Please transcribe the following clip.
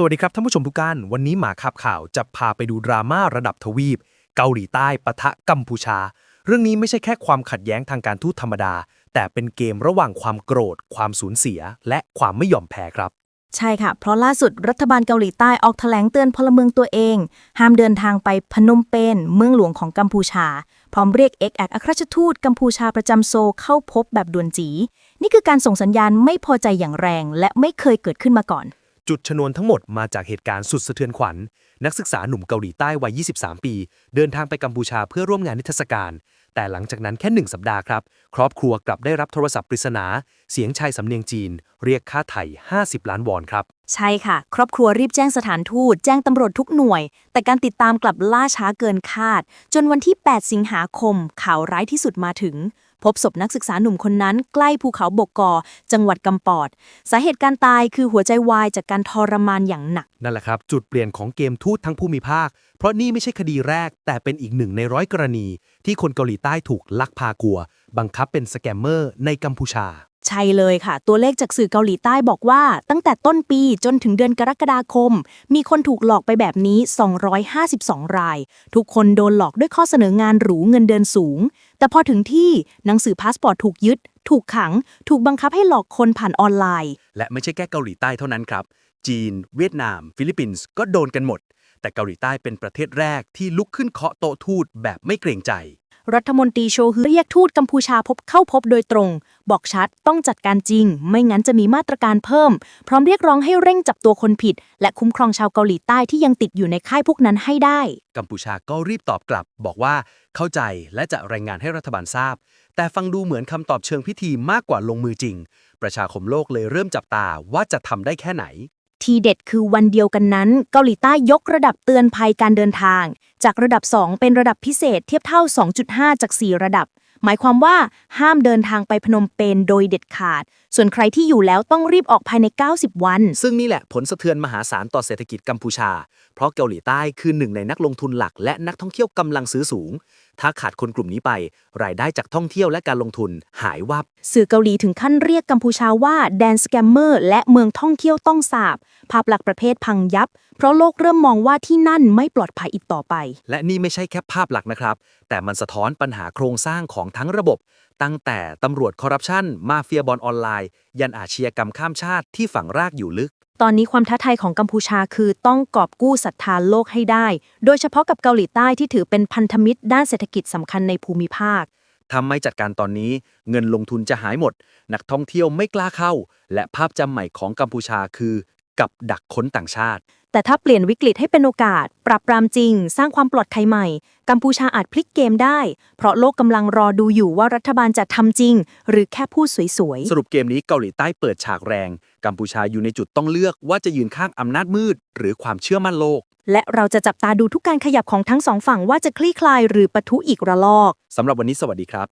สวัสดีครับท่านผู้ชมทุกท่าน วันนี้หมาขับข่าวจะพาไปดูดราม่าระดับทวีป เกาหลีใต้ปะทะกัมพูชา เรื่องนี้ไม่ใช่แค่ความขัดแย้งทางการทูตธรรมดา แต่เป็นเกมระหว่างความโกรธ ความสูญเสีย และความไม่ยอมแพ้ครับ ใช่ค่ะ เพราะล่าสุดรัฐบาลเกาหลีใต้ออกแถลงเตือนพลเมืองตัวเอง ห้ามเดินทางไปพนมเปญเมืองหลวงของกัมพูชา พร้อมเรียกเอกอัครราชทูตกัมพูชาประจำโซเข้าพบแบบด่วนจี นี่คือการส่งสัญญาณไม่พอใจอย่างแรง และไม่เคยเกิดขึ้นมาก่อน จุดชนวนทั้งหมดมาจากเหตุการณ์สุดสะเทือนขวัญ นักศึกษาหนุ่มเกาหลีใต้วัย 23 ปี เดินทางไปกัมพูชาเพื่อร่วมงานนิทรรศการ แต่หลังจากนั้นแค่หนึ่งสัปดาห์ครับ ครอบครัวกลับได้รับโทรศัพท์ปริศนา เสียงชายสำเนียงจีน เรียกค่าไถ่ 50 ล้านวอนครับ ใช่ค่ะ ครอบครัวรีบแจ้งสถานทูต แจ้งตำรวจทุกหน่วย แต่การติดตามกลับล่าช้าเกินคาด จนวันที่ 8 สิงหาคมข่าวร้ายที่สุดมาถึง พบศพนักศึกษาหนุ่มคนนั้นใกล้ภูเขาบกกอ จังหวัดกำปอด สาเหตุการตายคือหัวใจวายจากการทรมานอย่างหนัก นั่นแหละครับ จุดเปลี่ยนของเกมทูตทั้งภูมิภาค เพราะนี่ไม่ใช่คดีแรก แต่เป็นอีกหนึ่งในร้อยกรณี ที่คนเกาหลีใต้ถูกลักพากัว บังคับเป็นสแกมเมอร์ในกัมพูชา ใช่เลยค่ะ ตัวเลขจากสื่อเกาหลีใต้บอกว่า ตั้งแต่ต้นปีจนถึงเดือนกรกฎาคม มีคนถูกหลอกไปแบบนี้ 252 ราย ทุกคนโดนหลอกด้วยข้อเสนองานหรูเงินเดือนสูง แต่พอถึงที่หนังสือพาสปอร์ตถูกยึด ถูกขัง ถูกบังคับให้หลอกคนผ่านออนไลน์ และไม่ใช่แค่เกาหลีใต้เท่านั้นครับ จีน เวียดนาม ฟิลิปปินส์ก็โดนกันหมด แต่เกาหลีใต้เป็นประเทศแรกที่ลุกขึ้นเคาะโต๊ะทูตแบบไม่เกรงใจ รัฐมนตรีโชฮือเรียกทูตกัมพูชาพบเข้าพบโดยตรง บอกชัดต้องจัดการจริง ไม่งั้นจะมีมาตรการเพิ่ม พร้อมเรียกร้องให้เร่งจับตัวคนผิด และคุ้มครองชาวเกาหลีใต้ที่ยังติดอยู่ในค่ายพวกนั้นให้ได้ กัมพูชาก็รีบตอบกลับ บอกว่าเข้าใจและจะรายงานให้รัฐบาลทราบ แต่ฟังดูเหมือนคำตอบเชิงพิธีมากกว่าลงมือจริง ประชาคมโลกเลยเริ่มจับตาว่าจะทำได้แค่ไหน ทีเด็ดคือวันเดียวกันนั้น เกาหลีใต้ยกระดับเตือนภัยการเดินทาง จากระดับ 2 เป็นระดับพิเศษเทียบเท่า 2.5 จาก 4 ระดับ หมายความว่าห้ามเดินทางไปพนมเปญโดยเด็ดขาดส่วนใครที่อยู่แล้วต้องรีบออกภายใน 90 วัน ซึ่งนี่แหละผลสะเทือนมหาศาลต่อเศรษฐกิจกัมพูชา เพราะเกาหลีใต้คือหนึ่งในนักลงทุนหลัก และนักท่องเที่ยวกำลังซื้อสูง ถ้าขาดคนกลุ่มนี้ไป รายได้จากท่องเที่ยวและการลงทุนหายวับ สื่อเกาหลีถึงขั้นเรียกกัมพูชาว่าแดนสแกมเมอร์และเมืองท่องเที่ยวต้องสาบ ภาพลักษณ์ประเภทพังยับ เพราะโลกเริ่มมองว่าที่นั่นไม่ปลอดภัยอีกต่อไป และนี่ไม่ใช่แค่ภาพหลักนะครับ แต่มันสะท้อนปัญหาโครงสร้างของทั้งระบบ ตั้งแต่ตำรวจคอร์รัปชันมาเฟียบอลออนไลน์ ยันอาชญากรรมข้ามชาติที่ฝังรากอยู่ลึก ตอนนี้ความท้าทายของกัมพูชาคือต้องกอบกู้ศรัทธาโลกให้ได้ โดยเฉพาะกับเกาหลีใต้ที่ถือเป็นพันธมิตรด้านเศรษฐกิจสำคัญในภูมิภาคถ้าไม่จัดการตอนนี้เงินลงทุนจะหายหมด นักท่องเที่ยวไม่กล้าเข้า และภาพจำใหม่ของกัมพูชาคือ กับดักคนต่างชาติ แต่ถ้าเปลี่ยนวิกฤตให้เป็นโอกาส ปรับปรามจริง สร้างความปลอดภัยใหม่ กัมพูชาอาจพลิกเกมได้ เพราะโลกกำลังรอดูอยู่ว่ารัฐบาลจะทำจริง หรือแค่พูดสวยสรุปเกมนี้เกาหลีใต้เปิดฉากแรง กัมพูชาอยู่ในจุดต้องเลือกว่าจะยืนข้างอำนาจมืด หรือความเชื่อมั่นโลกๆและเราจะจับตาดูทุกการขยับของทั้งสองฝั่งว่าจะคลี่คลายหรือปะทุอีกระลอกสำหรับวันนี้สวัสดีครับ